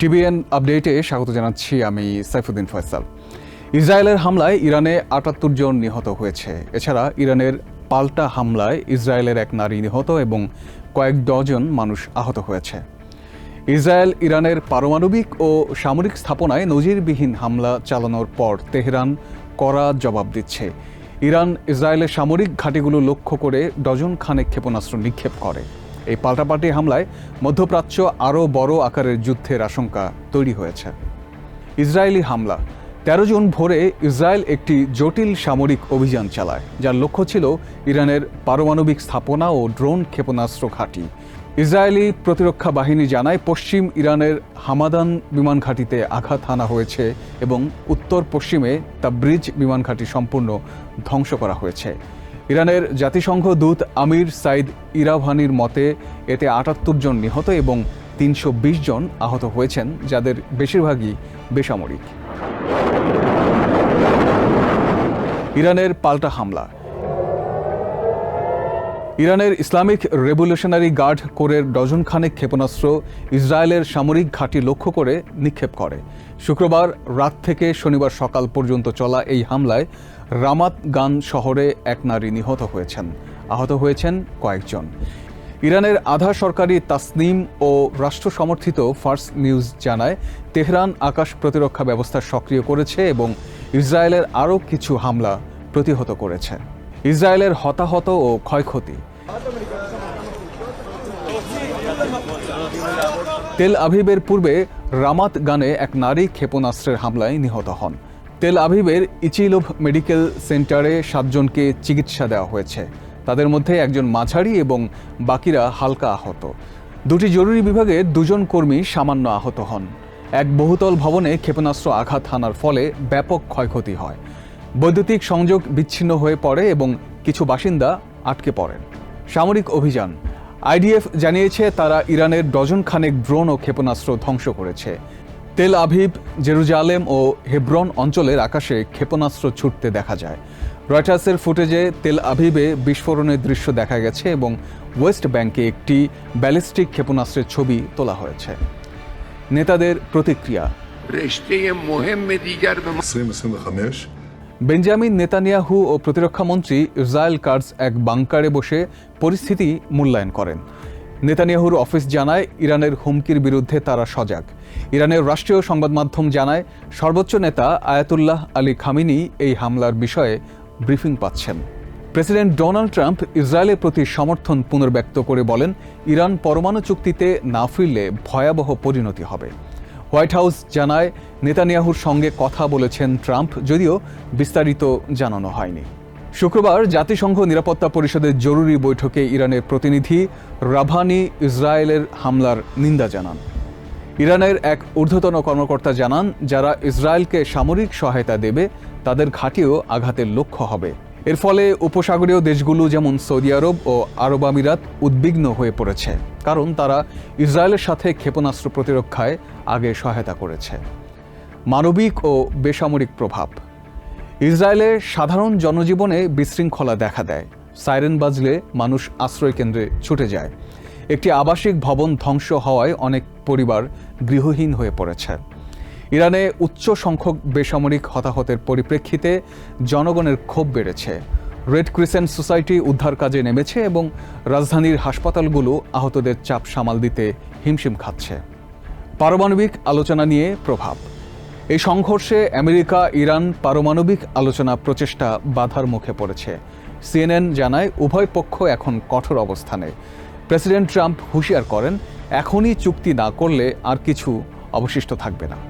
TBN আপডেটে স্বাগত জানাচ্ছি আমি সাইফুদ্দিন ফয়সাল। ইসরায়েলের হামলায় ইরানে আটাত্তর জন নিহত হয়েছে। এছাড়া ইরানের পাল্টা হামলায় ইসরায়েলের এক নারী নিহত এবং কয়েক ডজন মানুষ আহত হয়েছে। ইসরায়েল ইরানের পারমাণবিক ও সামরিক স্থাপনায় নজিরবিহীন হামলা চালানোর পর তেহরান কড়া জবাব দিচ্ছে। ইরান ইসরায়েলের সামরিক ঘাঁটিগুলো লক্ষ্য করে ডজন খানেক ক্ষেপণাস্ত্র নিক্ষেপ করে। এই পাল্টাপাল্টি হামলায় মধ্যপ্রাচ্য আরও বড় আকারের যুদ্ধের আশঙ্কা তৈরি হয়েছে। ইসরায়েলি হামলা। তেরো জুন ভোরে ইসরায়েল একটি জটিল সামরিক অভিযান চালায়, যার লক্ষ্য ছিল ইরানের পারমাণবিক স্থাপনা ও ড্রোন ক্ষেপণাস্ত্র ঘাঁটি। ইসরায়েলি প্রতিরক্ষা বাহিনী জানায়, পশ্চিম ইরানের হামাদান বিমান ঘাঁটিতে আঘাত হানা হয়েছে এবং উত্তর পশ্চিমে তাব্রিজ বিমান ঘাঁটি সম্পূর্ণ ধ্বংস করা হয়েছে। ইরানের জাতিসংঘ দূত আমির সাইদ ইরাভানির মতে, এতে আটাত্তর জন নিহত এবং তিনশো বিশ জন আহত হয়েছেন, যাদের বেশিরভাগই বেসামরিক। ইরানের পাল্টা হামলা ইরানের ইসলামিক রেভলিউশনারি গার্ড কোরের ডজন খানেক ক্ষেপণাস্ত্র ইসরায়েলের সামরিক ঘাঁটি লক্ষ্য করে নিক্ষেপ করে। শুক্রবার রাত থেকে শনিবার সকাল পর্যন্ত চলা এই হামলায় রামাত গান শহরে এক নারী নিহত হয়েছেন। আহত হয়েছেন কয়েকজন। ইরানের আধা সরকারি তাসনিম ও রাষ্ট্র সমর্থিত ফার্স নিউজ জানায়, তেহরান আকাশ প্রতিরক্ষা ব্যবস্থা সক্রিয় করেছে এবং ইসরায়েলের আরও কিছু হামলা প্রতিহত করেছে। ইসরায়েলের হতাহত ও ক্ষয়ক্ষতি তেল আভিবের পূর্বে রামাত গানে এক নারী ক্ষেপণাস্ত্রের হামলায় নিহত হন। তেল আভিবের ইচিলোভ মেডিকেল সেন্টারে সাতজনকে চিকিৎসা দেওয়া হয়েছে। তাদের মধ্যে একজন মাঝারি এবং বাকিরা হালকা আহত। দুটি জরুরি বিভাগে দুজন কর্মী সামান্য আহত হন। এক বহুতল ভবনে ক্ষেপণাস্ত্র আঘাত হানার ফলে ব্যাপক ক্ষয়ক্ষতি হয়। বৈদ্যুতিক সংযোগ বিচ্ছিন্ন হয়ে পড়ে এবং কিছু বাসিন্দা আটকে পড়েন। সামরিক অভিযান। আইডিএফ জানিয়েছে তারা ইরানের ডজন খানেক ড্রোন ও ক্ষেপণাস্ত্র ধ্বংস করেছে। তেল আভিভ জেরুজালেম ও হেব্রন অঞ্চলের আকাশে ক্ষেপণাস্ত্র ছুটতে দেখা যায়। রয়টার্সের ফুটেজে তেল আভিভে বিস্ফোরণের দৃশ্য দেখা গেছে এবং ওয়েস্ট ব্যাংকে একটি ব্যালিস্টিক ক্ষেপণাস্ত্রের ছবি তোলা হয়েছে। নেতাদের প্রতিক্রিয়া। বেঞ্জামিন নেতানিয়াহু ও প্রতিরক্ষামন্ত্রী ইসরায়েল কার্স এক বাংকারে বসে পরিস্থিতি মূল্যায়ন করেন। নেতানিয়াহুর অফিস জানায়, ইরানের হুমকির বিরুদ্ধে তারা সজাগ। ইরানের রাষ্ট্রীয় সংবাদ মাধ্যম জানায়, সর্বোচ্চ নেতা আয়াতুল্লাহ আলী খামিনি এই হামলার বিষয়ে ব্রিফিং পাচ্ছেন। প্রেসিডেন্ট ডোনাল্ড ট্রাম্প ইসরায়েলের প্রতি সমর্থন পুনর্ব্যক্ত করে বলেন, ইরান পরমাণু চুক্তিতে না ফিরলে ভয়াবহ পরিণতি হবে। হোয়াইট হাউস জানায়, নেতানিয়াহুর সঙ্গে কথা বলেছেন ট্রাম্প, যদিও বিস্তারিত জানানো হয়নি। শুক্রবার জাতিসংঘ নিরাপত্তা পরিষদের জরুরি বৈঠকে ইরানের প্রতিনিধি রাভানি ইসরায়েলের হামলার নিন্দা জানান। ইরানের এক ঊর্ধ্বতন কর্মকর্তা জানান, যারা ইসরায়েলকে সামরিক সহায়তা দেবে, তাদের ঘাঁটিও আঘাতের লক্ষ্য হবে। এর ফলে উপসাগরীয় দেশগুলো যেমন সৌদি আরব ও আরব আমিরাত উদ্বিগ্ন হয়ে পড়েছে, কারণ তারা ইসরায়েলের সাথে ক্ষেপণাস্ত্র প্রতিরক্ষায় আগে সহায়তা করেছে। মানবিক ও বেসামরিক প্রভাব। ইসরায়েলে সাধারণ জনজীবনে বিশৃঙ্খলা দেখা দেয়। সাইরেন বাজলে মানুষ আশ্রয় কেন্দ্রে ছুটে যায়। একটি আবাসিক ভবন ধ্বংস হওয়ায় অনেক পরিবার গৃহহীন হয়ে পড়েছে। ইরানে উচ্চ সংখ্যক বেসামরিক হতাহতের পরিপ্রেক্ষিতে জনগণের ক্ষোভ বেড়েছে। রেড ক্রিসেন্ট সোসাইটি উদ্ধার কাজে নেমেছে এবং রাজধানীর হাসপাতালগুলো আহতদের চাপ সামাল দিতে হিমশিম খাচ্ছে। পারমাণবিক আলোচনা নিয়ে প্রভাব। এই সংঘর্ষে আমেরিকা, ইরান পারমাণবিক আলোচনা প্রচেষ্টা বাধার মুখে পড়েছে। সিএনএন জানায়, উভয় পক্ষ এখন কঠোর অবস্থানে। প্রেসিডেন্ট ট্রাম্প হুঁশিয়ার করেন, এখনই চুক্তি না করলে আর কিছু অবশিষ্ট থাকবে না।